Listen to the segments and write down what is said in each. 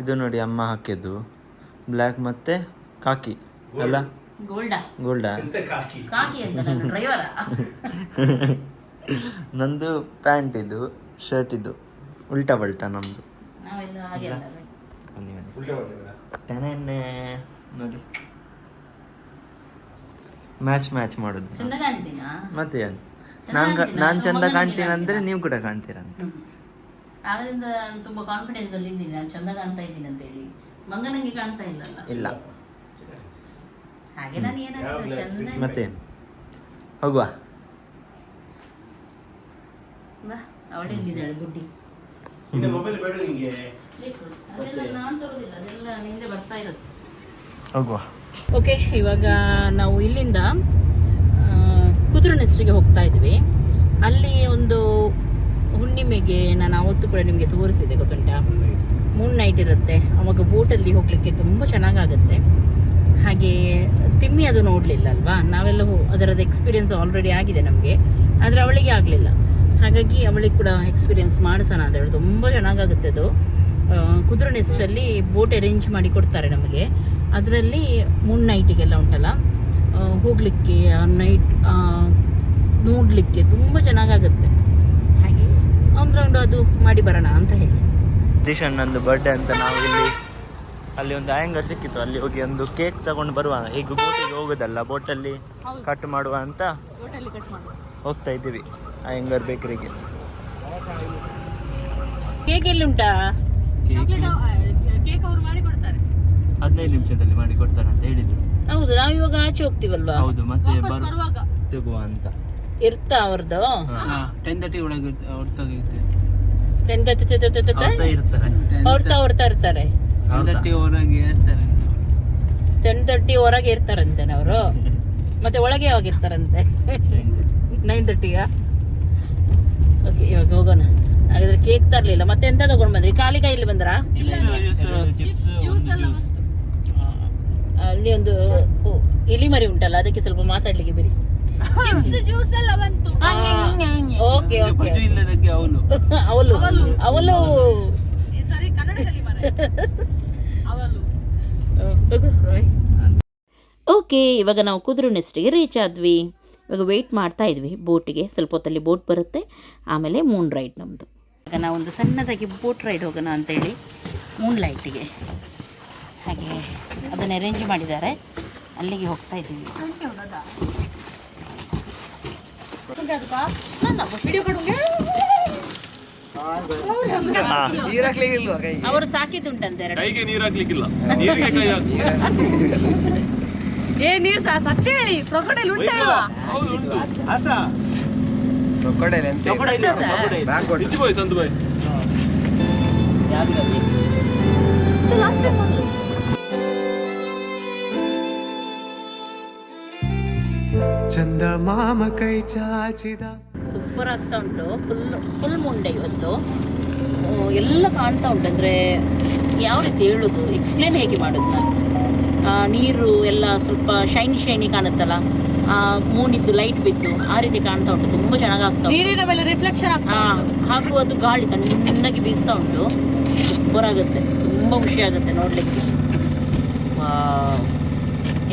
ಇದು ನೋಡಿ ಅಮ್ಮ ಹಾಕಿದ್ದು. ಬ್ಲ್ಯಾಕ್ ಮತ್ತೆ ಕಾಕಿ ಅಲ್ಲ? ಗೋಲ್ಡ? ಅಂತ ಕಾಕಿ? ಅಂತ ಡ್ರೈವರ ನಂದು ಪ್ಯಾಂಟ್ ಇದು ಶರ್ಟ್ ಇದು. ಉಲ್ಟಾ ಬಲ್ಟಾ ನಮ್ದು. ನೋಡಿ. ಮ್ಯಾಚ್ ಮ್ಯಾಚ್ ಮಾಡುದು. ಮತ್ತೆ ಏನು? ನಾನು ನಾನು ಚಂದ ಕಾಣ್ತೀನಂದ್ರೆ ನೀವು ಕೂಡ ಕಾಣ್ತೀರಂತ. ಆಗದಿಂದ ನಾನು ತುಂಬಾ ಕಾನ್ಫಿಡೆನ್ಸ್ ಅಲ್ಲಿ ಇದ್ದೀನಿ ನಾನು ಚಂದ ಕಾಣ್ತಾ ಇದ್ದೀನಿ ಅಂತ ಹೇಳಿ ಮಂಗ ನಂಗೆ ಕಾಣ್ತಾ ಇಲ್ಲಲ್ಲ? ಇಲ್ಲ. ಹಾಗೆ ನಾನು ಏನಾಗ್ತದೆ ಚಂದ ಮತ್ತೇನು? ಹೋಗುವ. ಬಾ ಅವಳೆಲ್ಲಿದ್ದಾಳೆ ಬುಡ್ಡಿ. ಮೊಬೈಲ್ ಬೇಡ ನಿಂಗೆ. ಬೇಕು. ಅದೆಲ್ಲ ನಾನು ತರೋದಿಲ್ಲ ಅದೆಲ್ಲ ನಿಂದೆ ಬರ್ತಾ ಇರುತ್ತೆ. ಹೋಗುವ. ಓಕೆ ಇವಾಗ ನಾವು ಇಲ್ಲಿಂದ ಕುದುರೆನೆಸ್ರಿಗೆ ಹೋಗ್ತಾ ಇದ್ವಿ. ಅಲ್ಲಿ ಒಂದು ಹುಣ್ಣಿಮೆಗೆ ನಾನು ಅವತ್ತು ಕೂಡ ನಿಮಗೆ ತೋರಿಸಿದೆ, ಗೊತ್ತುಂಟಾ? ಮೂನ್ ನೈಟ್ ಇರುತ್ತೆ. ಅವಾಗ ಬೋಟಲ್ಲಿ ಹೋಗಲಿಕ್ಕೆ ತುಂಬ ಚೆನ್ನಾಗಾಗುತ್ತೆ. ಹಾಗೆ ತಿಮ್ಮಿ ಅದು ನೋಡಲಿಲ್ಲ ಅಲ್ವಾ? ನಾವೆಲ್ಲ ಅದರದ್ದು ಎಕ್ಸ್ಪೀರಿಯನ್ಸ್ ಆಲ್ರೆಡಿ ಆಗಿದೆ ನಮಗೆ. ಆದರೆ ಅವಳಿಗೆ ಆಗಲಿಲ್ಲ. ಹಾಗಾಗಿ ಅವಳಿಗೆ ಕೂಡ ಎಕ್ಸ್ಪೀರಿಯನ್ಸ್ ಮಾಡಿಸೋಣ ಅಂತ ಹೇಳಿ ತುಂಬ ಚೆನ್ನಾಗಾಗುತ್ತೆ ಅದು. ಕುದುರೆ ನೆಸ್ಟಲ್ಲಿ ಬೋಟ್ ಅರೇಂಜ್ ಮಾಡಿ ಕೊಡ್ತಾರೆ ನಮಗೆ. ಅದರಲ್ಲಿ ಮೂನ್ ನೈಟಿಗೆಲ್ಲ ಉಂಟಲ್ಲ? ಹೋಗಲಿಕ್ಕೆ ನೈಟ್ ನೋಡಲಿಕ್ಕೆ ತುಂಬ ಚೆನ್ನಾಗಾಗುತ್ತೆ. ಒಂದು ರೌಂಡ್ ಅದು ಮಾಡಿ ಬರೋಣ ಅಂತ ಹೇಳಿ. ಸತೀಶ್ ಅಣ್ಣಂದು ಬರ್ಡೇ ಅಂತ ನಾವು ಇಲ್ಲಿ ಅಲ್ಲಿ ಒಂದು ಆಯಂಗರ್ ಸಿಕ್ಕಿತ್ತು. ಅಲ್ಲಿ ಹೋಗಿ ಒಂದು ಕೇಕ್ ತಗೊಂಡು ಬರುವ. ಈಗ ಬೋಟಿಗೆ ಹೋಗೋದಲ್ಲ ಬೋಟಲ್ಲಿ ಕಟ್ ಮಾಡುವ ಅಂತ ಹೋಗ್ತಾ ಇದ್ದೀವಿ ಆಯಂಗರ್ ಬೇಕರಿಗೆ ಕೇಕ್ ಎಲ್ಲಿ ಉಂಟಾ? ಕೇಕ್ ಕೇಕ್ ಅವ್ರು ಮಾಡಿ ಕೊಡ್ತಾರೆ. ಹದಿನೈದು ನಿಮಿಷದಲ್ಲಿ ಮಾಡಿ ಕೊಡ್ತಾರೆ ಅಂತ ಹೇಳಿದ್ರು. ಹೌದು ನಾವು ಇವಾಗ ಆಚೆ ಹೋಗ್ತೀವಲ್ವಾ? ಹೌದು ಮತ್ತೆ ಬರು ಬರುವಾಗ. ತೆಗುವ ಅಂತ. ಇರ್ತಾ ಅವ್ರದ್ದು ಟೆನ್ ತರ್ಟಿ ಒಳಗೆ ಹೊರತಾಗಿದ್ದೆ ಟೆನ್ ತರ್ಟಿ ಇರ್ತಾರೆ. ಹೊರ್ತಾ ಹೊರ್ತಾ ಇರ್ತಾರೆ. ಟೆನ್ ತರ್ಟಿ ಹೊರಗೆ ಇರ್ತಾರೆ. ಟೆನ್ ತರ್ಟಿ ಹೊರಗೆ ಇರ್ತಾರಂತೆ ಅವರು? ಮತ್ತೆ ಒಳಗೆ ಯಾವಾಗ ಇರ್ತಾರಂತೆ? ನೈನ್ ತರ್ಟಿಯಾ ಓಕೆ ಇವಾಗ ಹೋಗೋಣ. ಹಾಗಾದ್ರೆ ಕೇಕ್ ತರಲಿಲ್ಲ. ಮತ್ತೆ ಎಂತ ತಗೊಂಡ್ ಬಂದ್ರಿ? ಖಾಲಿ ಕೈಯಲ್ಲಿ ಬಂದ್ರಾ? ಅಲ್ಲಿ ಒಂದು ಇಲಿ ಮರಿ ಉಂಟಲ್ಲ ಅದಕ್ಕೆ ಸ್ವಲ್ಪ ಮಾತಾಡ್ಲಿಕ್ಕೆ ಬಿಡಿ ಜ್ಯೂಸ್ ಎಲ್ಲ ಬಂತು. Okay okay. ಪಜು ಇಲ್ಲದಕ್ಕೆ ಅವನು. ಅವಳು ಅವಳು ಈ ಸರಿ ಕನ್ನಡದಲ್ಲಿ ಮರ ಅವಲು. ಓಕೆ ಇವಾಗ ನಾವು ಕುದುರೆ ನೆಸ್ಟಿಗೆ ರೀಚ್ ಆದ್ವಿ. ಇವಾಗ ವೆಯ್ಟ್ ಮಾಡ್ತಾ ಇದ್ವಿ. ಬೋಟಿಗೆ ಸ್ವಲ್ಪ ಹೊತ್ತಲ್ಲಿ ಬೋಟ್ ಬರುತ್ತೆ. ಆಮೇಲೆ ಮೂನ್ ರೈಡ್ ನಮ್ಮದು ಈಗ ನಾವು ಒಂದು ಸಣ್ಣದಾಗಿ ಬೋಟ್ ರೈಡ್ ಹೋಗೋಣ ಅಂತೇಳಿ ಮೂನ್ ಲೈಟಿಗೆ ಹಾಗೆ ಅದನ್ನು ಅರೇಂಜ್ ಮಾಡಿದ್ದಾರೆ. ಅಲ್ಲಿಗೆ ಹೋಗ್ತಾ ಇದ್ದೀವಿ. ಅವರು ಸಾಕಿತುಂಟಂತೆ ಎರಡು. ಕೈಗೆ ನೀರು ಹಾಕ್ಲಿಕ್ಕಿಲ್ಲ. ನೀರಿಗೆ ಕೈ ಹಾಕಿ ಏ ನೀರ್ ಸಾ ಸತ್ಯ ಹೇಳಿ. ಕ್ರೊಕೊಡೈಲ್ ಉಂಟಾ ಇಲ್ವಾ ಹೌದು ಉಂಟು. ಇಚ್ಚಿ ಬಾಯ್ ಸಂತು ಬಾಯ್ ಚಂದ ಮಾಮ ಕೈ ಚಾಚಿದ. ಸೂಪರ್ ಆಗ್ತಾ ಉಂಟು. ಫುಲ್ ಫುಲ್ ಮುಂಡೆ ಇವತ್ತು. ಎಲ್ಲ ಕಾಣ್ತಾ ಉಂಟು. ಅಂದ್ರೆ ಯಾವ ರೀತಿ ಹೇಳೋದು? ಎಕ್ಸ್ಪ್ಲೇನ್ ಹೇಗೆ ಮಾಡೋದು ನಾನು? ಆ, ನೀರು ಎಲ್ಲ ಸ್ವಲ್ಪ ಶೈನಿ ಶೈನಿ ಕಾಣುತ್ತಲ್ಲ? ಆ, ಮೂನಿದ್ದು ಲೈಟ್ ಬಿದ್ದು ಆ ರೀತಿ ಕಾಣ್ತಾ ಉಂಟು. ತುಂಬ ಚೆನ್ನಾಗಿ ಆಗ್ತಾ ಉಂಟು. ನೀರಿನ ಮೇಲೆ ರಿಫ್ಲೆಕ್ಷನ್ ಹಾಗೂ ಅದು ಗಾಳಿ ತಣ್ಣಗೆ ಬೀಸ್ತಾ ಉಂಟು. ಸೂಪರ್ ಆಗುತ್ತೆ. ತುಂಬ ಖುಷಿ ಆಗುತ್ತೆ ನೋಡಲಿಕ್ಕೆ.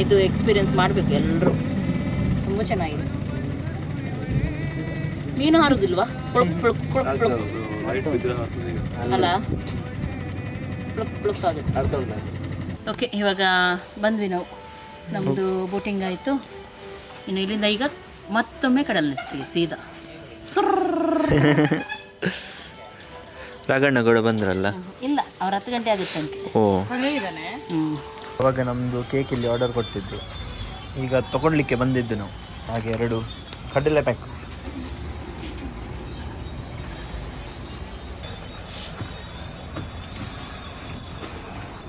ಇದು ಎಕ್ಸ್ಪೀರಿಯನ್ಸ್ ಮಾಡಬೇಕು ಎಲ್ಲರೂ ಚೆನ್ನಾಗಿದೆ. ಮೀನು ಹಾರುದಿಲ್ವಾ? ಅಲ್ಲ? ಆಗುತ್ತೆ. ಓಕೆ ಇವಾಗ ಬಂದ್ವಿ ನಾವು. ನಮ್ಮದು ಬೋಟಿಂಗ್ ಆಯಿತು. ಇನ್ನು ಇಲ್ಲಿಂದ ಈಗ ಮತ್ತೊಮ್ಮೆ ಕಡಲಿಸ್ತೀವಿ ಸೀದಾ. ರಾಘಣ್ಣ ಕೂಡ ಬಂದ್ರಲ್ಲ? ಇಲ್ಲ ಅವ್ರ ಹತ್ತು ಗಂಟೆ ಆಗುತ್ತಂತೆ ಓ. ಹೇಳಿದಾನೆ ಹ್ಞೂ ಅವಾಗ ನಮ್ಮದು ಕೇಕ್ ಇಲ್ಲಿ ಆರ್ಡರ್ ಕೊಟ್ಟಿದ್ದು. ಈಗ ತಗೊಳ್ಲಿಕ್ಕೆ ಬಂದಿದ್ದು ನಾವು. ಹಾಗೆ ಎರಡು ಕಡಲೆ ಪ್ಯಾಕ್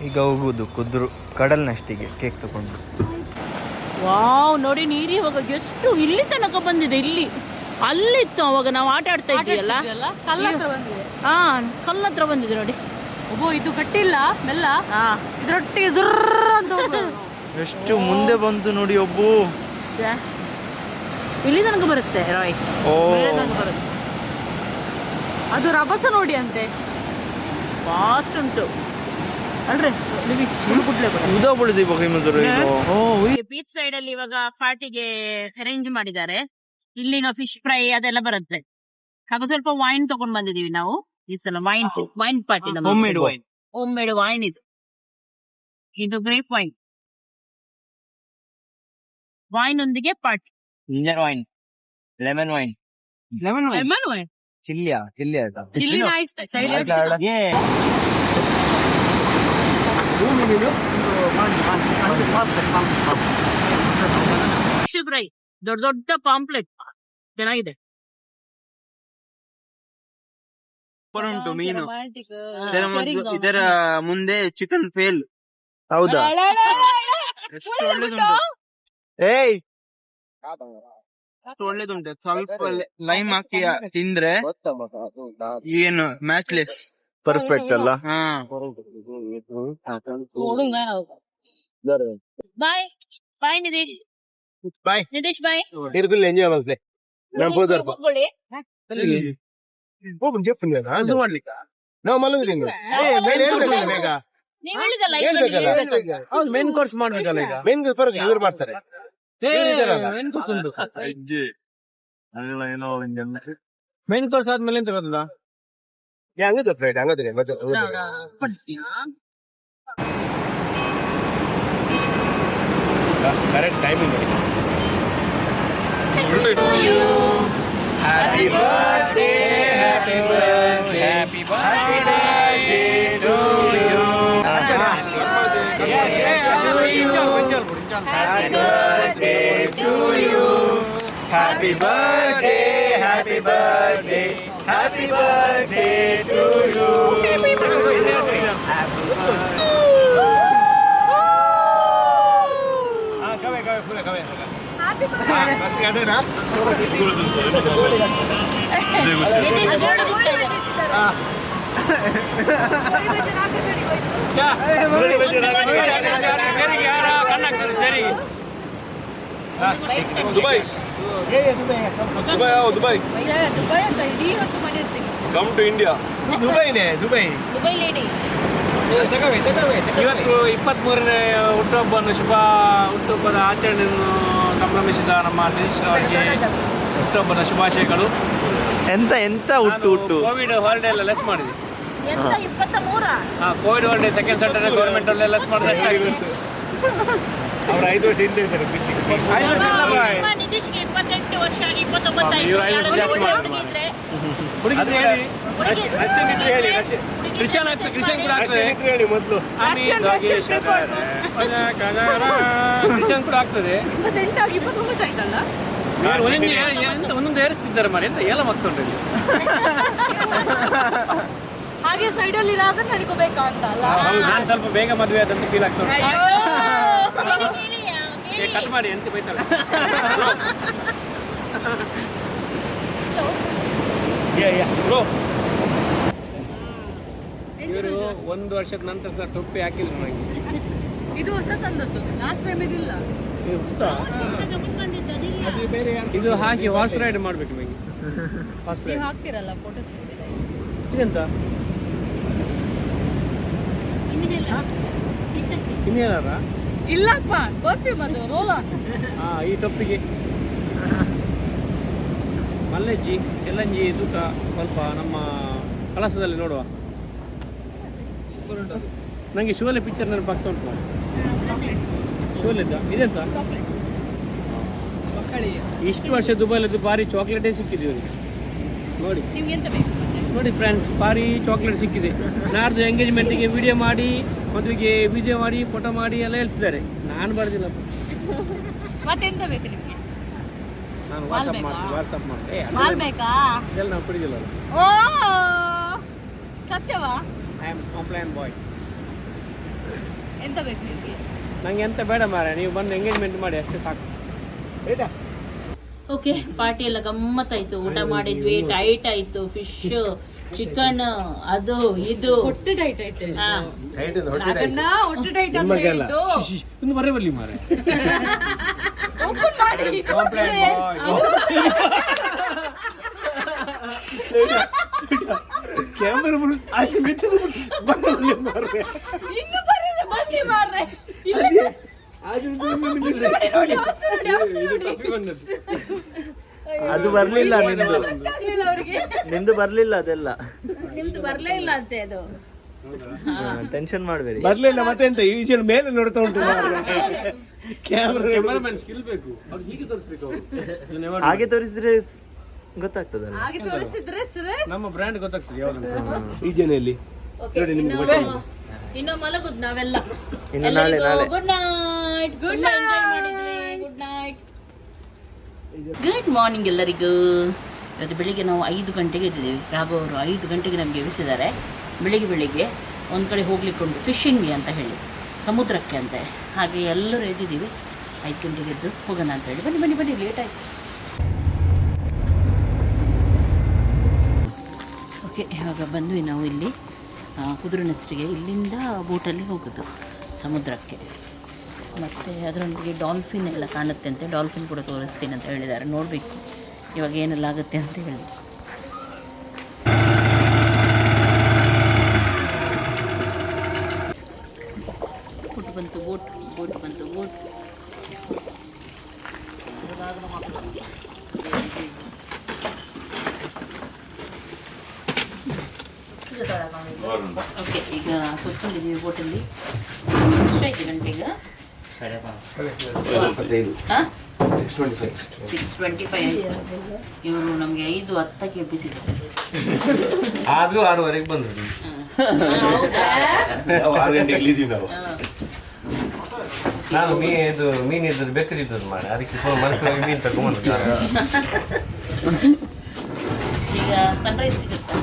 ಈಗ ಹೋಗುವುದು ಕುದ್ರು ಕಡಲ್ನಷ್ಟಿಗೆ ಕೇಕ್ ತಗೊಂಡು. ವಾವ್ ನೋಡಿ ನೀರಿ ಇವಾಗ ಎಷ್ಟು ಇಲ್ಲಿ ತನಕ ಬಂದಿದೆ ಇಲ್ಲಿ. ಅಲ್ಲಿತ್ತು ಅವಾಗ ನಾವು ಆಟ ಆಡ್ತಾ ಬಂದಿದೆ. ಹಾ ಕಲ್ಲ ಹತ್ರ ಬಂದಿದೆ ನೋಡಿ. ಒಬ್ಬ ಇದು ಕಟ್ಟಿಲ್ಲ ಮೆಲ್ಲ. ಹಾ ಇದ್ರೊಟ್ಟಿಗೆ ದುರ್ರ ಅಂತ ಹೋಗ್ಬೋದು. ಎಷ್ಟು ಮುಂದೆ ಬಂತು ನೋಡಿ ಒಬ್ಬು. ಇಲ್ಲಿ ತನಕ ಬರುತ್ತೆ ರಾಯ್ ಓ. ಮೇಲೆ ತನಕ ಬರುತ್ತೆ. ಅದು ರಭಸ ನೋಡಿ ಅಂತೆ. ಫಾಸ್ಟ್ ಉಂಟು. ಅಲ್ರಿ ಬೀಚ್ ಸೈಡ್ ಅಲ್ಲಿ ಇವಾಗ ಪಾರ್ಟಿಗೆ ಅರೇಂಜ್ ಮಾಡಿದ್ದಾರೆ. ಇಲ್ಲಿನ ಫಿಶ್ ಫ್ರೈ ಅದೆಲ್ಲ ಬರುತ್ತೆ. ಹಾಗೂ ಸ್ವಲ್ಪ ವೈನ್ ತಗೊಂಡ್ ಬಂದಿದೀವಿ ನಾವು. ಈ ಸಲ wine wine party home made wine home made wine ಇದು. ಇದು ಗ್ರೇಪ್ ವೈನ್ ವೈನ್ ಒಂದಿಗೆ party ginger wine lemon wine lemon wine lemon wine ಚಿಲ್ಲಿಯಾ chilli ಆಯ್ತಾ ಚಿಲ್ಲಿ ನೈಸ್ ಫಿಶ್ ಫ್ರೈ ದೊಡ್ಡ ದೊಡ್ಡ ಪಾಂಪ್ಲೆಟ್ ಚೆನ್ನಾಗಿದೆ. ಉಂಟು ಮೀನು. ಇದರ ಇದರ ಮುಂದೆ ಚಿಕನ್ ಫೇಲ್ ಹೌದಾ? ಎಷ್ಟು ಒಳ್ಳೇದುಂಟು. ಏಯ್! ಒಳ್ಳೇದುಂಟು. ಸ್ವಲ್ಪ ಲೈಮ್ ಹಾಕಿ ತಿಂದ್ರೆ ಏನು ಮ್ಯಾಚ್ಲೆಸ್ ಪರ್ಫೆಕ್ಟ್ ಅಲ್ಲ? ಹಾ. ಬಾಯ್ ಬಾಯ್ ನಿದೇಶ್ ಬಾಯ್ ನಿದೇಶ್ ಬಾಯ್ ಇರ್ಗುಲ್ ಎಂಜಾಯ್ ಮಾಡ್ಲೆ ನಾನು ಹೋದರ್ ಹೋಗು ಜೆಫ್ ಮಾಡ್ಲಿಕ್ಕ? ನಾವು? ಐದು ಹೌದು ಮೇನ್ ಕೋರ್ಸ್ ಮಾಡ್ಬೇಕಲ್ಲ ಈಗ. ಮೇನ್ ಕೋರ್ಸ್ ಬರೋದು ಇವ್ರು ಮಾಡ್ತಾರೆ. ಮೇನ್ ಕೋರ್ಸ್ ಆದ್ಮೇಲೆ ಎಂತ ಗೊತ್ತಲ್ಲ ಹಂಗದ ಫ್ರೈಡ್ ಹಂಗದ್ರೆ ಮಜಾ ಕರೆಕ್ಟ್ ಟೈಮಿಂಗ್ ನೋಡಿ. Happy birthday happy happy birthday happy birthday happy birthday to you ಕವೆ ಕವೆ ಫುಲ್ ಕವೆ ಅದೇನಾ ನಿತೀಶ್ ಗೋಲ್ಡ್ ಬಿಡ್ತಾ ಇದ್ದಾರೆ. ದುಬೈ ದುಬೈ ಹೌದು ದುಬೈ? ದುಬೈ ಅಂತ ಇಡೀ ಹೊತ್ತು ಮಾಡಿರ್ತೀನಿ. ಕಮ್ ಟು ಇಂಡಿಯಾ ದುಬೈನೇ ದುಬೈ. ದುಬೈ ಲೇಡಿ ಇವತ್ತು ಇಪ್ಪತ್ತ್ ಮೂರನೇ ಹುಟ್ಟುಹಬ್ಬವನ್ನು ಶುಭ ಹುಟ್ಟುಹಬ್ಬದ ಆಚರಣೆಯನ್ನು ಸಂಭ್ರಮಿಸಿದ ನಮ್ಮ ನಿತೀಶ್ ಅವರಿಗೆ ಹುಟ್ಟುಹಬ್ಬದ ಶುಭಾಶಯಗಳು. ಎಂತ ಎಂತ ಹುಟ್ಟು ಹುಟ್ಟು? ಕೋವಿಡ್ ಹಾಲಿಡೇ ಎಲ್ಲ ಲೆಸ್ ಮಾಡಿದೆ. ಎಂತ ಇಪ್ಪತ್ತ ಮೂರ ಹಾ Covid holiday second Saturday government ಅಲ್ಲಿ ಲೆಸ್ ಮಾಡಿದ್ರೆ ಎಷ್ಟಾಗಿರುತ್ತೆ ಅವ್ರ ಐದು ವರ್ಷ ಹಿಂದೆ ಇದ್ದಾರೆ ಇಪ್ಪತ್ತೆಂಟು ವರ್ಷ ಕ್ರಿಶ್ಚಿಯನ್ ಆಗ್ತದೆ. ಕೂಡ ಆಗ್ತದೆ. ಆಗ್ತದೆ ಒಂದೊಂದು ಏರಿಸ್ತಿದ್ದಾರೆ ಎಂತ ಎಲ್ಲ ಮತ್ತೊಂದು ಹಾಗೆ ಸೈಡಲ್ಲಿ ಅಂತ ಅಲ್ಲ? ನಾನು ಸ್ವಲ್ಪ ಬೇಗ ಮದುವೆ ಆದಂತ ಫೀಲ್ ಆಗ್ತಾ ಕಟ್ ಮಾಡಿ ಎಂತ ಬೈತಾಳೆ ಬ್ರೋ ಇವರು ಒಂದು ವರ್ಷದ ನಂತರ ಸರ್ ಟೊಪ್ಪಿ ಹಾಕಿದ್ರು ನನಗೆ ಇದು ಹೊಸ ತಂದದ್ದು ಲಾಸ್ಟ್ ಟೈಮ್ ಇದಿಲ್ಲ. ಇದು ಬೇರೆ ಇದು ಹಾಕಿ ಹಾರ್ಸ್ ರೈಡ್ ಮಾಡ್ಬೇಕು ನನಗೆ ಹಾರ್ಸ್ ರೈಡ್ ಹಾಕ್ತಿರಲ್ಲ ಫೋಟೋ ಇದೆಂತ? ಇನ್ನೇನಾರ? ಇಲ್ಲಪ್ಪ ಪರ್ಫ್ಯೂಮ್ ಅದು ರೋಲ ಹಾ ಈ ಟೊಪ್ಪಿಗೆ ಮಲ್ಲಜ್ಜಿ ಎಲ್ಲಂಜಿ ತೂಕ ಸ್ವಲ್ಪ ನಮ್ಮ ಕಳಸದಲ್ಲಿ ನೋಡುವ. ನನಗೆ ಶೋಲೆ ಪಿಕ್ಚರ್ ನೆನಪಾಗ್ತಾ ಉಂಟು. ಶೋಲೆದ್ದ ಇದೆಂತ? ಇಷ್ಟು ವರ್ಷ ದುಬೈಲದ್ದು ಭಾರಿ ಚಾಕ್ಲೇಟೇ ಸಿಕ್ಕಿದೆ ಇವರಿಗೆ. ನೋಡಿ. ನಿಮ್ಗೆ ಎಂತ ಬೇಕು? ನೋಡಿ ಫ್ರೆಂಡ್ಸ್ ಭಾರಿ ಚಾಕ್ಲೇಟ್ ಸಿಕ್ಕಿದೆ. ನಾಡ್ದು ಎಂಗೇಜ್ಮೆಂಟಿಗೆ ವಿಡಿಯೋ ಮಾಡಿ ಮದುವೆಗೆ ವಿಡಿಯೋ ಮಾಡಿ ಫೋಟೋ ಮಾಡಿ ಎಲ್ಲ ಹೇಳ್ತಿದ್ದಾರೆ. ನಾನು ಬರ್ದಿಲ್ಲಪ್ಪ ಮತ್ತೆಂತ ಬೇಕು ನಿಮ್ಗೆ? ನಾನು ವಾಟ್ಸಪ್? ಮಾಡ್ತೀನಿ ವಾಟ್ಸಪ್ ಮಾಡಿ ಏ ಮಾಲ್ ಬೇಕಾ? ಅದೆಲ್ಲ ನಾವು ಕುಡಿದಿಲ್ಲ ಓ ಸತ್ಯವಾ? ಐ ಆಮ್ ಕಂಪ್ಲೇಂಟ್ ಬಾಯ್ ಎಂತ ಬೇಕು ನಿಮ್ಗೆ? ನಂಗೆ ಎಂತ ಬೇಡ ಮಾರ ನೀವು ಬಂದು ಎಂಗೇಜ್ಮೆಂಟ್ ಮಾಡಿ ಅಷ್ಟೇ ಸಾಕು. ಆಯ್ತಾ? ಓಕೆ ಪಾರ್ಟಿ ಎಲ್ಲ ಗಮ್ಮತ್ತಾಯ್ತು ಊಟ ಮಾಡಿದ್ವಿ ಟೈಟ್ ಆಯ್ತು ಫಿಶ್ ಚಿಕನ್ ಅದು ಇದು. ಹೊಟ್ಟೆ ಟೈಟ್ ಆಯ್ತು. ಅದನ್ನ ಹೊಟ್ಟೆ ಟೈಟ್ ಅಂತ ಹೇಳಿದ್ದು ಒಂದು ಬರೇ ಬರಲಿ ಮಾರ. ಮಾಡಿ. ಕಂಪ್ಲೇಂಟ್ ಬಾಯ್ ಇನ್ನು ಬರ್ರಿ ಬನ್ನಿ ಮಾರ್ರೆ. ಅದು ಬರ್ಲಿಲ್ಲ ನಿಂದು ನಿಂದು ಬರ್ಲಿಲ್ಲ ಅದೆಲ್ಲ. ನಿಮ್ದು ಬರ್ಲೇ ಇಲ್ಲ ಅಂತೆ ಅದು. ಟೆನ್ಷನ್ ಮಾಡಬೇಡಿ. ಬರ್ಲಿಲ್ಲ ಮತ್ತೆ ಎಂತ? ಈ ವಿಷಯ ಮೇಲೆ ನೋಡ್ತಾ ಉಂಟು ಕ್ಯಾಮ್ರಾ ಸ್ಕಿಲ್ ಬೇಕು. ಅವ್ರು ಹೀಗೆ ತೋರಿಸ್ಬೇಕು ಅವ್ರು. ಹಾಗೆ ತೋರಿಸಿದ್ರೆ ಗೊತ್ತಾಗ್ತದಲ್ಲ? ಹಾಗೆ ತೋರಿಸಿದ್ರೆ ನಮ್ಮ ಬ್ರ್ಯಾಂಡ್ ಗೊತ್ತಾಗ್ತದೆ ಯಾವ್ದು ಈ ಇನ್ನು ಮಲಗುದು ನಾವೆಲ್ಲ. ಇನ್ನು ನಾಳೆ ನಾಳೆ. Good night good night good night good morning ಎಲ್ಲರಿಗೂ. ಇವತ್ತು ಬೆಳಿಗ್ಗೆ ನಾವು ಐದು ಗಂಟೆಗೆ ಎದ್ದಿದ್ದೀವಿ. ರಾಘವ್ ಅವರು ಐದು ಗಂಟೆಗೆ ನಮಗೆ ಎಬ್ಬಿಸಿದ್ದಾರೆ. ಬೆಳಿಗ್ಗೆ ಬೆಳಿಗ್ಗೆ ಒಂದು ಕಡೆ ಹೋಗ್ಲಿಕ್ಕೆ ಉಂಟು ಫಿಶಿಂಗ್ಗೆ ಅಂತ ಹೇಳಿ ಸಮುದ್ರಕ್ಕೆ ಅಂತೆ. ಹಾಗೆ ಎಲ್ಲರೂ ಎದ್ದಿದ್ದೀವಿ. ಐದು ಗಂಟೆಗೆ ಎದ್ದು ಹೋಗೋಣ ಅಂತ ಹೇಳಿ. ಬನ್ನಿ ಬನ್ನಿ ಬನ್ನಿ ಲೇಟ್ ಆಯ್ತು. ಓಕೆ ಇವಾಗ ಬಂದ್ವಿ ನಾವು ಇಲ್ಲಿ. ಆ, ಕುದುರೆನಸ್ರಿಗೆ ಇಲ್ಲಿಂದ ಬೋಟಲ್ಲಿ ಹೋಗೋದು ಸಮುದ್ರಕ್ಕೆ. ಮತ್ತು ಅದರೊಂದಿಗೆ ಡಾಲ್ಫಿನ್ ಎಲ್ಲ ಕಾಣುತ್ತೆ ಅಂತ ಡಾಲ್ಫಿನ್ ಕೂಡ ತೋರಿಸ್ತೀನಿ ಅಂತ ಹೇಳಿದ್ದಾರೆ. ನೋಡಬೇಕು. ಇವಾಗ ಏನೆಲ್ಲ ಆಗುತ್ತೆ ಅಂತ ಹೇಳಿ. ಬಂತು ಬೋಟ್ ಬೋಟ್ ಬಂತು ಬೋಟ್ ಓಕೆ ಈಗ ಕೂತ್ಕೊಂಡಿದ್ದೀವಿ ಬೋಟಲ್ಲಿ ಎಷ್ಟಾಯ್ತು ಗಂಟೆಗೆ ಸಿಕ್ಸ್ ಟ್ವೆಂಟಿ ಫೈವ್ ಇವರು ನಮಗೆ ಐದು ಹತ್ತಕ್ಕೆ ಎಬ್ಬಿಸಿದ್ದಾರೆ. ಆದ್ರೂ ಆರೂವರೆಗೆ ಬಂದ್ರು. ಆರು ಗಂಟೆಗೆ ಇಲ್ಲಿದ್ದೀವಿ ನಾವು. ನಾನು ಮೀ ಇದು ಮೀನ್ ಇದ್ದದ್ದು ಬೆಕ್ಕದಿದ್ದದ್ದು ಮಾಡಿ. ಅದಕ್ಕೆ ಫೋನ್ ಮಾಡ್ಕೊಂಡು ಮೀನ್ ತಗೊಂಡು ಈಗ ಸನ್ರೈಸ್ ಸಿಗುತ್ತೆ?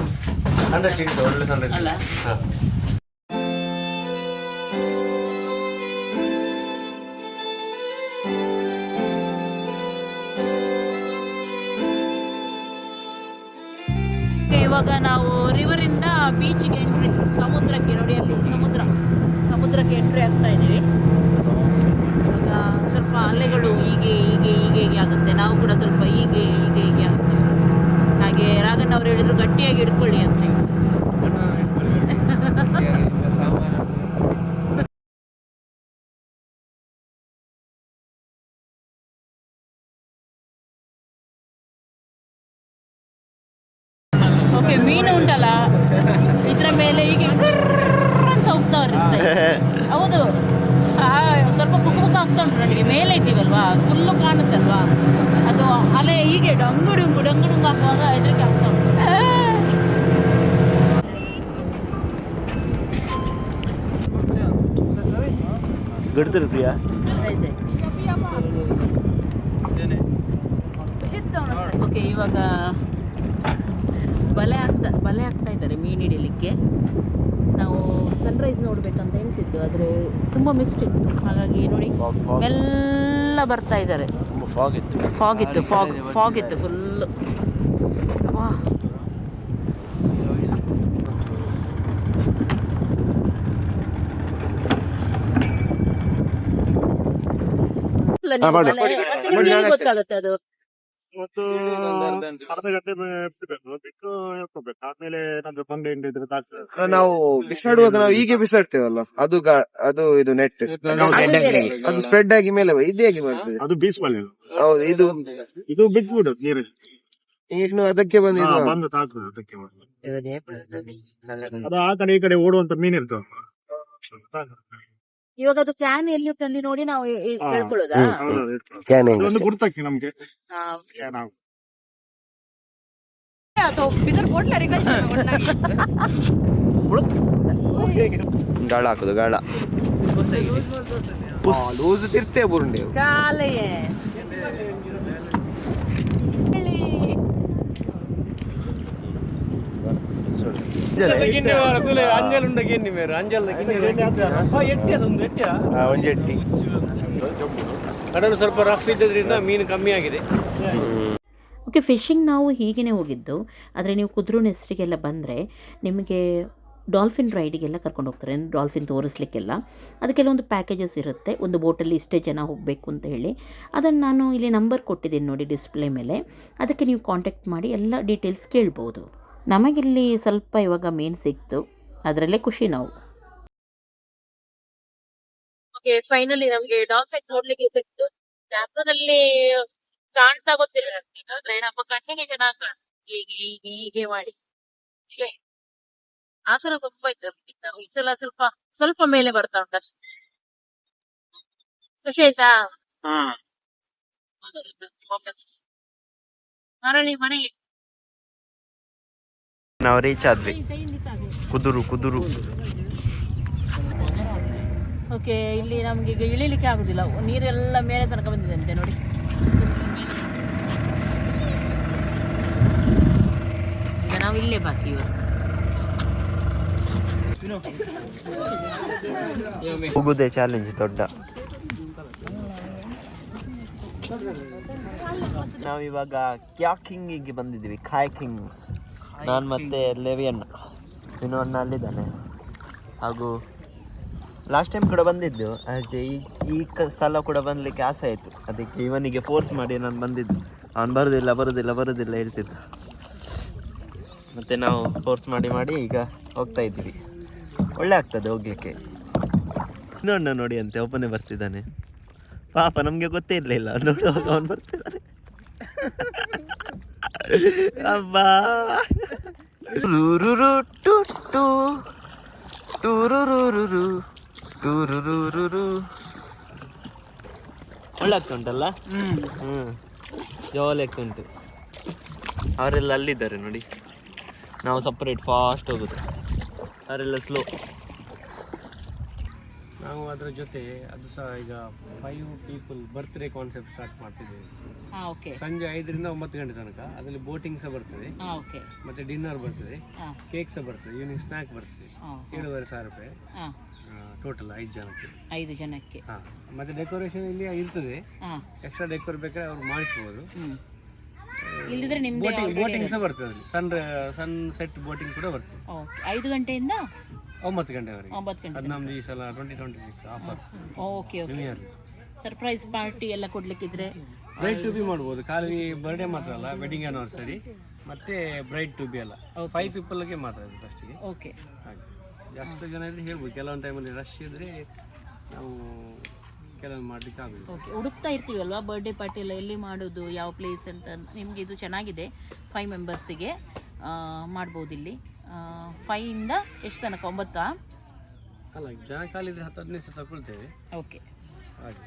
ಸನ್ರೈಸ್ ಸಿಗುತ್ತೆ ಒಳ್ಳೆ ಸನ್ರೈಸ್ ಅಲ್ಲ? ಹಾಂ. ಇವಾಗ ನಾವು ರಿವರಿಂದ ಬೀಚ್ಗೆ ಎಂಟ್ರಿ ಸಮುದ್ರಕ್ಕೆ ನೋಡಿ ಅಲ್ಲಿ ಸಮುದ್ರ, ಸಮುದ್ರಕ್ಕೆ ಎಂಟ್ರಿ ಆಗ್ತಾ ಇದ್ದೀವಿ. ಇವಾಗ ಸ್ವಲ್ಪ ಅಲೆಗಳು ಹೀಗೆ ಹೀಗೆ ಹೀಗೆ ಹೀಗೆ ಆಗುತ್ತೆ. ನಾವು ಕೂಡ ಸ್ವಲ್ಪ ಹೀಗೆ ಹೀಗೆ ಹೀಗೆ ಆಗ್ತೇವೆ ಹಾಗೆ ರಾಘನ್ ಅವರು ಹೇಳಿದ್ರು ಗಟ್ಟಿಯಾಗಿ ಹಿಡ್ಕೊಳ್ಳಿ ಅಂತ ಗಡ್ತರು ಪ್ರಿಯ ಓಕೆ ಇವಾಗ ಬಲೆ ಆಗ್ತಾ ಬಲೆ ಆಗ್ತಾ ಇದ್ದಾರೆ ಮೀನು ಹಿಡಿಲಿಕ್ಕೆ. ನಾವು ಸನ್ರೈಸ್ ನೋಡಬೇಕಂತ ಎನಿಸಿದ್ದು ಆದರೆ ತುಂಬ ಮಿಸ್ಟ್ ಇತ್ತು. ಹಾಗಾಗಿ ನೋಡಿ ಎಲ್ಲ ಬರ್ತಾ ಇದ್ದಾರೆ. ಫಾಗ್ ಇತ್ತು. ಫಾಗ್ ಇತ್ತು ಫಾಗ್ ಫಾಗ್ ಇತ್ತು ಫುಲ್ ಗೊತ್ತಾಗುತ್ತೆ ಅದು. ಮತ್ತು ಅರ್ಧ ಗಂಟೆ ಬಿಡಬೇಕು ಬಿಟ್ಟು ಹೇಳ್ಕೊಬೇಕು ಆದ್ಮೇಲೆ ಏನಾದ್ರು ಇದ್ರೆ ನಾವು ಬಿಸಾಡುವಾಗ ನಾವು ಹೀಗೆ ಬಿಸಾಡ್ತೇವಲ್ಲ ಅದು ಗಾ- ಅದು ಇದು ನೆಟ್ ಅದು ಸ್ಪ್ರೆಡ್ ಆಗಿ ಮೇಲೆ. ಬ- ಇದು ಹೇಗೆ ಬರ್ತದೆ ಅದು ಬೀಸ್ಬಲ್ ಹೌದು ಇದು ಇದು ಬಿಟ್ಬಿಡು ನೀರು. ಈಗ ನೀವು ಅದಕ್ಕೆ ಬಂದು ಹಾ, ಇದು ಬಂದು ತಾಗ್ತದೆ ಅದಕ್ಕೆ ಅದು ಆ ಕಡೆ ಈ ಕಡೆ ಓಡುವಂತ ಮೀನ್ ಇರ್ತವೆ ಇವಾಗ ಅದು ಕ್ಯಾನ್ ಎಲ್ಲಿ ತಂದು ನೋಡಿ ನಾವು. ಹೇಳ್ಕೊಳ್ಳೋದಾ? ನಮ್ಗೆ. ಅಥವಾ ಬಿದರ್ ಬೋಟ್ಲ ಗಾಳ ಹಾಕುದು ಗಾಳ. ಲೂಸ್ ತಿರ್ತೆ ಬುರುಂಡೆ. ಕಾಲೆಯೇ ಒಂದು ಎಟ್ಟಿ? ಕಡಲು ಸ್ವಲ್ಪ ರಫ್ ಇದ್ದದ್ರಿಂದ ಮೀನು ಕಮ್ಮಿ ಆಗಿದೆ. ಓಕೆ ಫಿಶಿಂಗ್ ನಾವು ಹೀಗೇ ಹೋಗಿದ್ದು. ಆದರೆ ನೀವು ಕುದುರು ನೆಸ್ಟಿಗೆಲ್ಲ ಬಂದರೆ ನಿಮಗೆ ಡಾಲ್ಫಿನ್ ರೈಡಿಗೆಲ್ಲ ಕರ್ಕೊಂಡು ಹೋಗ್ತಾರೆ. ಅಂದರೆ ಡಾಲ್ಫಿನ್ ತೋರಿಸ್ಲಿಕ್ಕೆಲ್ಲ. ಅದಕ್ಕೆಲ್ಲ ಒಂದು ಪ್ಯಾಕೇಜಸ್ ಇರುತ್ತೆ. ಒಂದು ಬೋಟಲ್ಲಿ ಇಷ್ಟೇ ಜನ ಹೋಗಬೇಕು ಅಂತ ಹೇಳಿ. ಅದನ್ನು ನಾನು ಇಲ್ಲಿ ನಂಬರ್ ಕೊಟ್ಟಿದ್ದೀನಿ ನೋಡಿ ಡಿಸ್ಪ್ಲೇ ಮೇಲೆ. ಅದಕ್ಕೆ ನೀವು ಕಾಂಟ್ಯಾಕ್ಟ್ ಮಾಡಿ ಎಲ್ಲ ಡೀಟೇಲ್ಸ್ ಕೇಳ್ಬೋದು. ನಮಗಿಲ್ಲಿ ಸ್ವಲ್ಪ ಇವಾಗ ಮೀನು ಸಿಕ್ತು. ಅದರಲ್ಲೇ ಖುಷಿ ನಾವು. ಓಕೆ ಫೈನಲಿ ನಮಗೆ ಡಾಲ್ಫಿನ್ ನೋಡ್ಲಿಕ್ಕೆ ಸಿಕ್ತು. ಕ್ಯಾಮ್ರಾದಲ್ಲಿ ಕಾಣ್ತಾ ಗೊತ್ತಿಲ್ಲ ಆದ್ರೆ ನಮ್ಮ ಕಣ್ಣಿಗೆ ಚೆನ್ನಾಗಿ ಕಾಣ್ತು ಹೀಗೆ ಹೀಗೆ ಹೀಗೆ ಮಾಡಿ. ಆಸರ ಆ ಸಲ ತುಂಬಾ ಇತ್ತು. ಈ ಸಲ ಸ್ವಲ್ಪ ಸ್ವಲ್ಪ ಮೇಲೆ ಬರ್ತಾ ಉಂಟು ಅಷ್ಟೇ. ಖುಷಿ ಆಯ್ತಾ? ವಾಪಸ್. ಮರಳಿ ಮನೆಗೆ. ನಾವು ರೀಚ್ ಆದ್ವಿ. ಕುದುರು ಕುದುರು. ಓಕೆ ಇಲ್ಲಿ ನಮ್ಗೆ ಈಗ ಇಳಿಲಿಕ್ಕೆ ಆಗುದಿಲ್ಲ. ನೀರೆಲ್ಲ ಮೇಲೆ ತನಕ ಬಂದಿದೆ ಅಂತೆ ನೋಡಿ. ಈಗ ನಾವು ಇಲ್ಲೇ ಬಾಕಿ ಇವತ್ತು ಹೋಗುದೇ ಚಾಲೆಂಜ್ ದೊಡ್ಡ. ನಾವಿವಾಗ ಕ್ಯಾಕಿಂಗಿಗೆ ಬಂದಿದ್ದೀವಿ ಕಾಯ್ಕಿಂಗ್. ನಾನು ಮತ್ತೆ ಲೆವಿಯನ್. ವಿನೋ ಅಣ್ಣ ಅಲ್ಲಿದ್ದಾನೆ ಹಾಗೂ ಲಾಸ್ಟ್ ಟೈಮ್ ಕೂಡ ಬಂದಿದ್ದು. ಅದಕ್ಕೆ ಈ ಈ ಕ, ಸಲ ಕೂಡ ಬಂದಲಿಕ್ಕೆ ಆಸೆ ಆಯಿತು. ಅದಕ್ಕೆ ಇವನಿಗೆ ಫೋರ್ಸ್ ಮಾಡಿ ನಾನು ಬಂದಿದ್ದು. ಅವನು ಬರೋದಿಲ್ಲ ಬರೋದಿಲ್ಲ ಬರೋದಿಲ್ಲ ಹೇಳ್ತಿದ್ದ. ಮತ್ತು ನಾವು ಫೋರ್ಸ್ ಮಾಡಿ ಮಾಡಿ ಈಗ ಹೋಗ್ತಾ ಇದ್ದೀವಿ. ಒಳ್ಳೆ ಆಗ್ತದೆ ಹೋಗ್ಲಿಕ್ಕೆ. ಇನ್ನೊಂದು ನೋಡಿ ಅಂತೆ ಒಬ್ಬನೇ ಬರ್ತಿದ್ದಾನೆ. ಪಾಪ ನಮಗೆ ಗೊತ್ತೇ ಇರಲಿಲ್ಲ. ನೋಡುವಾಗ ಅವನು ಬರ್ತಿದ್ದಾನೆ. ಅಬ್ಬಾ. ಟೂರುರು ಟು ಟು ಟೂರುರುರುರು ಟೂರುರುರುರು ಒಳ್ಳೆ ಆಗ್ತಾ ಉಂಟಲ್ಲ ಹ್ಞೂ ಜೋಲಿ ಆಗ್ತಾ ಉಂಟು ಅವರೆಲ್ಲ ಅಲ್ಲಿದ್ದಾರೆ ನೋಡಿ. ನಾವು ಸಪ್ರೇಟ್ ಫಾಸ್ಟ್ ಹೋಗುದು. ಅವರೆಲ್ಲ ಸ್ಲೋ ನಾವು ಅದರ ಜೊತೆ ಅದು ಸಹ ಈಗ five people birthday concept start ಮಾಡ್ತಿದ್ದೇವೆ. ಹಾ ಓಕೆ ಸಂಜೆ ಐದರಿಂದ ಒಂಬತ್ತು ಗಂಟೆ ತನಕ. ಅದರಲ್ಲಿ ಬೋಟಿಂಗ್ ಸಹ ಬರ್ತದೆ. ಹಾ ಓಕೆ ಮತ್ತೆ ಡಿನ್ನರ್ ಬರ್ತದೆ. ಹಾ. ಕೇಕ್ ಸಹ ಬರ್ತದೆ. ಈವ್ನಿಂಗ್ ಸ್ನ್ಯಾಕ್ ಬರ್ತದೆ. ಹಾ ಏಳುವರೆ ಸಾವಿರ ರೂಪಾಯಿ. ಹಾ. ಟೋಟಲ್ ಐದು ಜನಕ್ಕೆ. ಐದು ಜನಕ್ಕೆ. ಹಾಂ. ಮತ್ತೆ ಡೆಕೋರೇಷನ್ ಇಲ್ಲಿ ಇರ್ತದೆ. ಹಾ. ಎಕ್ಸ್ಟ್ರಾ ಡೆಕೋರ್ ಬೇಕಾದ್ರೆ ಅವ್ರು ಮಾಡಿಸ್ಬೋದು. ಹ್ಮ್. ಇಲ್ಲಿದ್ರೆ ನಿಮ್ದೇ ಬೋಟಿಂಗ್ ಬೋಟಿಂಗ್ ಸಹ ಬರ್ತದೆ ಅಲ್ಲಿ. ಸನ್ ಸನ್ ಸೆಟ್ ಬೋಟಿಂಗ್ ಕೂಡ ಬರ್ತದೆ. ಓಕೆ ಐದು ಗಂಟೆಯಿಂದ ಒಂಬತ್ತು ಗಂಟೆವರೆಗೆ ಒಂಬತ್ತು ಗಂಟೆ ಅದು ನಮ್ದು ಈ ಸಲ twenty twenty six offer okay okay. Year surprise party ಎಲ್ಲ ಕೊಡ್ಲಿಕ್ಕಿದ್ರೆ? ಬ್ರೈಟ್ ಟು ಬಿ ಮಾಡ್ಬೋದು. ಖಾಲಿ ಬರ್ಡೇ ಮಾತ್ರ ಅಲ್ಲ ವೆಡ್ಡಿಂಗ್ ಆನಿವರ್ಸರಿ ಮತ್ತೆ ಬ್ರೈಟ್ ಟು ಬಿ ಅಲ್ಲ. ಫೈವ್ ಪೀಪಲ್ಗೆ ಮಾತ್ರ ಅದು ಫಸ್ಟಿಗೆ ಓಕೆ ಹಾಗೆ. ಜಾಸ್ತಿ ಜನ ಇದ್ರೆ ಹೇಳ್ಬೋದು. ಕೆಲವೊಂದು ಟೈಮಲ್ಲಿ ರಶ್ ಇದ್ರೆ ನಾವು ಕೆಲವೊಂದು ಮಾಡ್ಲಿಕ್ಕೆ ಆಗುದಿಲ್ಲ. ಓಕೆ ಹುಡುಕ್ತಾ ಇರ್ತೀವಲ್ವಾ ಬರ್ಡೇ ಪಾರ್ಟಿ ಎಲ್ಲ? ಎಲ್ಲಿ ಮಾಡೋದು? ಯಾವ ಪ್ಲೇಸ್ ಅಂತ? ನಿಮಗೆ ಇದು ಚೆನ್ನಾಗಿದೆ. ಫೈವ್ ಮೆಂಬರ್ಸಿಗೆ ಮಾಡ್ಬೋದು ಇಲ್ಲಿ ಫೈಯಿಂದ ಎಷ್ಟು ತನಕ? ಒಂಬತ್ತಾ? ಅಲ್ಲ ಜನ ಖಾಲಿ ಇದ್ರೆ ಹತ್ತು ಹದಿನೈದು ಸಹ ತಗೊಳ್ತೇವೆ. ಓಕೆ ಹಾಗೆ.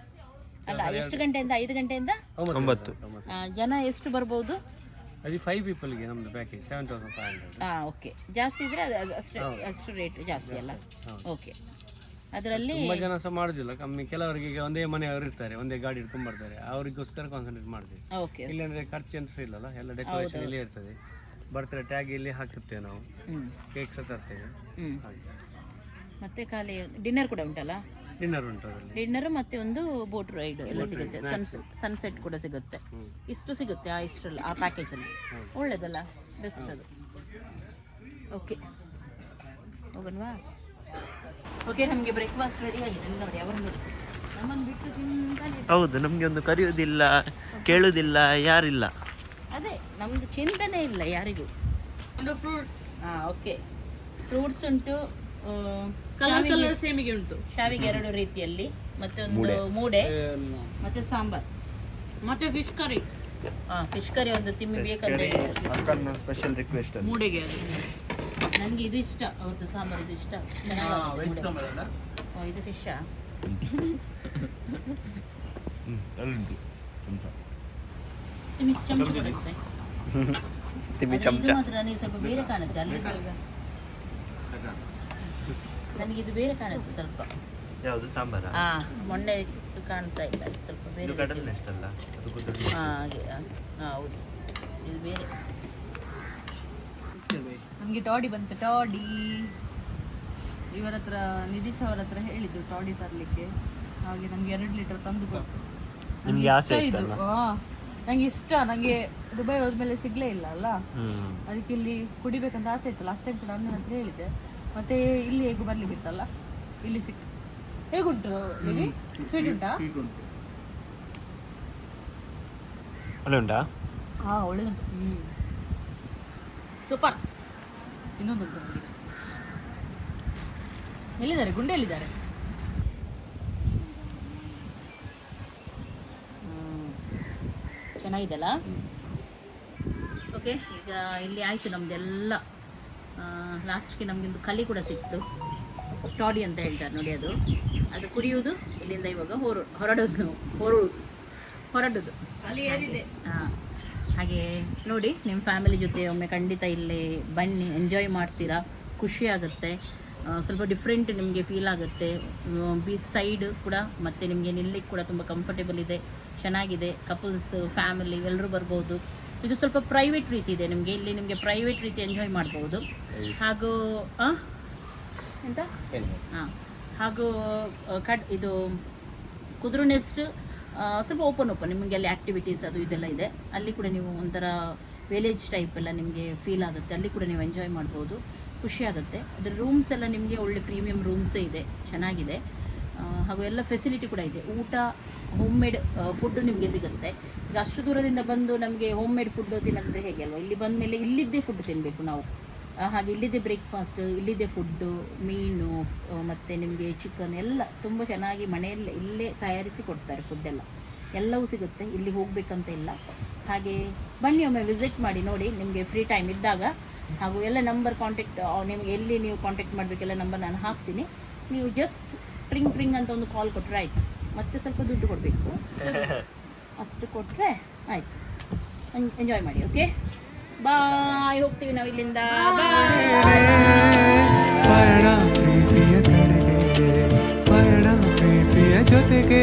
ಅಲ್ಲ ಎಷ್ಟು ಗಂಟೆಯಿಂದ? ಐದು ಗಂಟೆಯಿಂದ? ಒಂಬತ್ತು. ಆ, ಜನ ಎಷ್ಟು ಬರ್ಬೋದು? ಅದು ಫೈವ್ ಪೀಪಲ್ಗೆ ನಮ್ದು package seven thousand five hundred ಹಾಂ ಓಕೆ ಜಾಸ್ತಿ ಇದ್ರೆ ಅದು ಅದು ಅಷ್ಟು ಅಷ್ಟು ರೇಟ್ ಜಾಸ್ತಿ ಅಲ್ಲ? ಓಕೆ ಅದರಲ್ಲಿ ತುಂಬ ಜನ ಸಹ ಮಾಡೋದಿಲ್ಲ. ಕಮ್ಮಿ ಕೆಲವರಿಗೆ ಈಗ ಒಂದೇ ಮನೆಯವರು ಇರ್ತಾರೆ ಒಂದೇ ಗಾಡಿ ಇಟ್ಕೊಂಡ್ ಬರ್ತಾರೆ. ಅವರಿಗೋಸ್ಕರ ಕಾನ್ಸಂಟ್ರೇಟ್ ಮಾಡ್ತೀವಿ. ಓಕೆ ಇಲ್ಲಾಂದರೆ ಖರ್ಚು ಅಂತ ಇಲ್ಲಲ್ಲ? ಎಲ್ಲ ಡೆಕೋರೇಷನ್ ಇಲ್ಲೇ ಇರ್ತದೆ. ಬರ್ತಾರೆ ಟ್ಯಾಗ್ ಇಲ್ಲಿ ಹಾಕಿರ್ತೇವೆ ನಾವು. ಕೇಕ್ ಸಹ ತರ್ತೇವೆ. ಹಾಗೆ. ಮತ್ತೆ ಖಾಲಿ ಡಿನ್ನರ್ ಕೂಡ ಉಂಟಲ್ಲ? ಡಿನ್ನರ್ ಉಂಟು ಅದರಲ್ಲಿ. ಡಿನ್ನರ್ ಮತ್ತೆ ಒಂದು ಬೋಟ್ ರೈಡ್ ಎಲ್ಲ ಸಿಗುತ್ತೆ. ಸನ್ಸೆಟ್ ಕೂಡ ಸಿಗುತ್ತೆ. ಇಷ್ಟು ಸಿಗುತ್ತೆ ಆ ಇಷ್ಟರಲ್ಲಿ ಆ ಪ್ಯಾಕೇಜಲ್ಲಿ ಒಳ್ಳೇದಲ್ಲ? ಬೆಸ್ಟ್ ಅದು. ಓಕೆ ಹೋಗೋಣವಾ ಓಕೆ ನಮಗೆ ಬ್ರೇಕ್ಫಾಸ್ಟ್ ರೆಡಿ ಆಗಿದೆ. ನೋಡಿ ಅವರು ನೋಡಿ. ನಮ್ಮನ್ನು ಬಿಟ್ಟು ಹೌದು ನಮಗೆ ಒಂದು ಕರೆಯೋದಿಲ್ಲ ಕೇಳೋದಿಲ್ಲ ಯಾರಿಲ್ಲ. ಅದೇ ನಮ್ದು ಚಿಂತನೆ ಇಲ್ಲ ಯಾರಿಗೂ. ಒಂದು ಫ್ರೂಟ್ಸ್ ಹಾಂ ಓಕೆ ಫ್ರೂಟ್ಸ್ ಉಂಟು ಕಲರ್ ಕಲರ್ ಸೇಮಿಗೆ ಉಂಟು. ಶಾವಿಗೆ ಎರಡು ರೀತಿಯಲ್ಲಿ ಮತ್ತೆ ಒಂದು ಮೂಡೆ. ಮತ್ತೆ ಸಾಂಬಾರ್. ಮತ್ತೆ ಫಿಶ್ ಕರಿ ಹಾಂ ಫಿಶ್ ಕರಿ ಒಂದು ತಿಮ್ಮಿ ಬೇಕಂದ್ರೆ ಸ್ಪೆಷಲ್ ರಿಕ್ವೆಸ್ಟ್ ಮೂಡೆಗೆ ಅದು. ನನಗೆ ಇದು ಇಷ್ಟ ಅವ್ರದ್ದು ಸಾಂಬಾರು ಇದು ಇಷ್ಟ ಇದು ಫಿಶಾ ತಿಮ್ಮಿ ಚಮಚ ಬರುತ್ತೆ. ತಿಮ್ಮಿ ಆದ್ರೆ ಚಮಚ. ಮಾತ್ರ ನನಗೆ ಸ್ವಲ್ಪ ಬೇರೆ ಕಾಣುತ್ತೆ ಅಲ್ಲಿ ನನಗೆ ಇದು ಬೇರೆ ಕಾಣುತ್ತೆ ಸ್ವಲ್ಪ. ಯಾವುದು? ಸಾಂಬಾರ? ಹಾ ಮೊನ್ನೆ ಕಾಣ್ತಾ ಇಲ್ಲ ಸ್ವಲ್ಪ ಬೇರೆ ಇದು ಕಡಲೆ ಅಷ್ಟಲ್ಲ? ಅದು ಕುದುರೆ ಹಾ ಹಾಗೆ ಹಾ, ಹಾ, ಹೌದು. ಇದು ಬೇರೆ. ನಮಗೆ ಟಾಡಿ ಬಂತು. ಟಾಡಿ. ಇವರ ಹತ್ರ ನಿಧಿಶ್ ಅವರ ಹತ್ರ ಹೇಳಿದ್ದು ಟಾಡಿ ತರಲಿಕ್ಕೆ. ಹಾಗೆ ನಮ್ಗೆ ಎರಡು ಲೀಟರ್ ತಂದು ಕೊಟ್ಟು ನಿಮ್ಗೆ ಆಸೆ ಇತ್ತಲ್ಲ? ನಂಗೆ ಇಷ್ಟ ನಂಗೆ ದುಬೈ ಹೋದ್ಮೇಲೆ ಸಿಗ್ಲೇ ಇಲ್ಲ ಅಲ್ಲ? ಅದಕ್ಕೆ ಇಲ್ಲಿ ಕುಡಿಬೇಕಂತ ಆಸೆ ಇತ್ತು. ಲಾಸ್ಟ್ ಟೈಮ್ ಕೂಡ ಅಣ್ಣನ ಹತ್ರ ಹೇಳಿದ್ದೆ. ಮತ್ತೆ ಇಲ್ಲಿ ಹೇಗೂ ಬರ್ಲಿಕ್ಕಿತ್ತಲ್ಲ ಇಲ್ಲಿ ಸಿಕ್ ಹೇಗುಂಟು ಸ್ವೀಟ್ ಉಂಟಾ ಒಳ್ಳೆ ಉಂಟಾ ಹಾ ಒಳ್ಳೆದುಂಟು. ಹ್ಮ್. ಸೂಪರ್. ಇನ್ನೊಂದು ಉಂಟು ಎಲ್ಲಿದ್ದಾರೆ? ಗುಂಡೆ ಎಲ್ಲಿದ್ದಾರೆ ಚೆನ್ನಾಗಿದೆಲ್ಲ ಓಕೆ ಈಗ ಇಲ್ಲಿ ಆಯಿತು ನಮ್ಮದೆಲ್ಲ ಲಾಸ್ಟ್ಗೆ ನಮಗೊಂದು ಕಲಿ ಕೂಡ ಸಿಕ್ತು. ಟಾಡಿ ಅಂತ ಹೇಳ್ತಾರೆ ನೋಡಿ ಅದು. ಅದು ಕುಡಿಯುವುದು ಇಲ್ಲಿಂದ ಇವಾಗ ಹೊರ ಹೊರಡೋದು ಹೊರಡುದು ಹೊರಡುದು. ಅಲ್ಲಿ ಏರಿದೆ. ಹಾಂ ಹಾಗೆ ನೋಡಿ ನಿಮ್ಮ ಫ್ಯಾಮಿಲಿ ಜೊತೆ ಒಮ್ಮೆ ಖಂಡಿತ ಇಲ್ಲಿ ಬನ್ನಿ ಎಂಜಾಯ್ ಮಾಡ್ತೀರಾ ಖುಷಿ ಆಗುತ್ತೆ ಸ್ವಲ್ಪ ಡಿಫ್ರೆಂಟ್ ನಿಮಗೆ ಫೀಲ್ ಆಗುತ್ತೆ. ಬೀಚ್ ಸೈಡ್ ಕೂಡ ಮತ್ತು ನಿಮಗೆ ನಿಲ್ಲಿಕ್ಕೆ ಕೂಡ ತುಂಬ ಕಂಫರ್ಟೇಬಲ್ ಇದೆ, ಚೆನ್ನಾಗಿದೆ. ಕಪಲ್ಸ್ ಫ್ಯಾಮಿಲಿ ಎಲ್ಲರೂ ಬರ್ಬೋದು. ಇದು ಸ್ವಲ್ಪ ಪ್ರೈವೇಟ್ ರೀತಿ ಇದೆ ನಿಮಗೆ. ಇಲ್ಲಿ ನಿಮಗೆ ಪ್ರೈವೇಟ್ ರೀತಿ ಎಂಜಾಯ್ ಮಾಡ್ಬೋದು. ಹಾಗೂ? ಎಂತ? ಹಾಂ ಹಾಗೂ ಕಡ್, ಇದು ಕುದುರೆ ನೆಸ್ಟ್ ಸ್ವಲ್ಪ ಓಪನ್ ಓಪನ್ ನಿಮಗೆ ಅಲ್ಲಿ ಆ್ಯಕ್ಟಿವಿಟೀಸ್ ಅದು ಇದೆಲ್ಲ ಇದೆ. ಅಲ್ಲಿ ಕೂಡ ನೀವು ಒಂಥರ ವಿಲೇಜ್ ಟೈಪ್ ಎಲ್ಲ ನಿಮಗೆ ಫೀಲ್ ಆಗುತ್ತೆ. ಅಲ್ಲಿ ಕೂಡ ನೀವು ಎಂಜಾಯ್ ಮಾಡ್ಬೋದು. ಖುಷಿ ಆಗುತ್ತೆ. ಅದರ ರೂಮ್ಸ್ ಎಲ್ಲ ನಿಮಗೆ ಒಳ್ಳೆ ಪ್ರೀಮಿಯಂ ರೂಮ್ಸೇ ಇದೆ. ಚೆನ್ನಾಗಿದೆ. ಹಾಗೂ ಎಲ್ಲ ಫೆಸಿಲಿಟಿ ಕೂಡ ಇದೆ. ಊಟ ಹೋಮ್ ಮೇಡ್ ಫುಡ್ ನಿಮಗೆ ಸಿಗುತ್ತೆ. ಈಗ ಅಷ್ಟು ದೂರದಿಂದ ಬಂದು ನಮಗೆ ಹೋಮ್ ಮೇಡ್ ಫುಡ್ ತಿನ್ನೋದ್ರೆ ಹೇಗೆ ಅಲ್ವಾ? ಇಲ್ಲಿ ಬಂದ ಮೇಲೆ ಇಲ್ಲಿದ್ದೇ ಫುಡ್ ತಿನ್ನಬೇಕು ನಾವು. ಹಾಗೆ ಇಲ್ಲಿದ್ದೇ ಬ್ರೇಕ್ಫಾಸ್ಟ್ ಇಲ್ಲಿದ್ದೇ ಫುಡ್ಡು ಮೀನು ಮತ್ತು ನಿಮಗೆ ಚಿಕನ್ ಎಲ್ಲ ತುಂಬ ಚೆನ್ನಾಗಿ ಮನೆಯಲ್ಲೇ ಇಲ್ಲೇ ತಯಾರಿಸಿ ಕೊಡ್ತಾರೆ ಫುಡ್ಡೆಲ್ಲ ಎಲ್ಲವೂ ಸಿಗುತ್ತೆ. ಇಲ್ಲಿ ಹೋಗಬೇಕಂತ ಇಲ್ಲ. ಹಾಗೆ ಬನ್ನಿ ಒಮ್ಮೆ ವಿಸಿಟ್ ಮಾಡಿ ನೋಡಿ. ನಿಮಗೆ ಫ್ರೀ ಟೈಮ್ ಇದ್ದಾಗ ಹಾಗೂ ಎಲ್ಲ ನಂಬರ್ ಕಾಂಟ್ಯಾಕ್ಟ್ ನಿಮಗೆ ಎಲ್ಲಿ ನೀವು ಕಾಂಟ್ಯಾಕ್ಟ್ ಮಾಡಬೇಕೆಲ್ಲ ನಂಬರ್ ನಾನು ಹಾಕ್ತೀನಿ. ನೀವು ಜಸ್ಟ್ ಟ್ರಿಂಗ್ ಟ್ರಿಂಗ್ ಅಂತ ಒಂದು ಕಾಲ್ ಕೊಟ್ಟರೆ ಆಯಿತು. ಮತ್ತೆ ಸ್ವಲ್ಪ ದುಡ್ಡು ಕೊಡಬೇಕು. ಅಷ್ಟು ಕೊಟ್ಟರೆ ಆಯಿತು. ಎಂಜಾಯ್ ಮಾಡಿ ಓಕೆ ಬಾಯ್ ಹೋಗ್ತೀವಿ ನಾವು ಇಲ್ಲಿಂದ. ಪ್ರೀತಿಯ ಕಡೆಗೆ ಪ್ರೀತಿಯ ಜೊತೆಗೆ.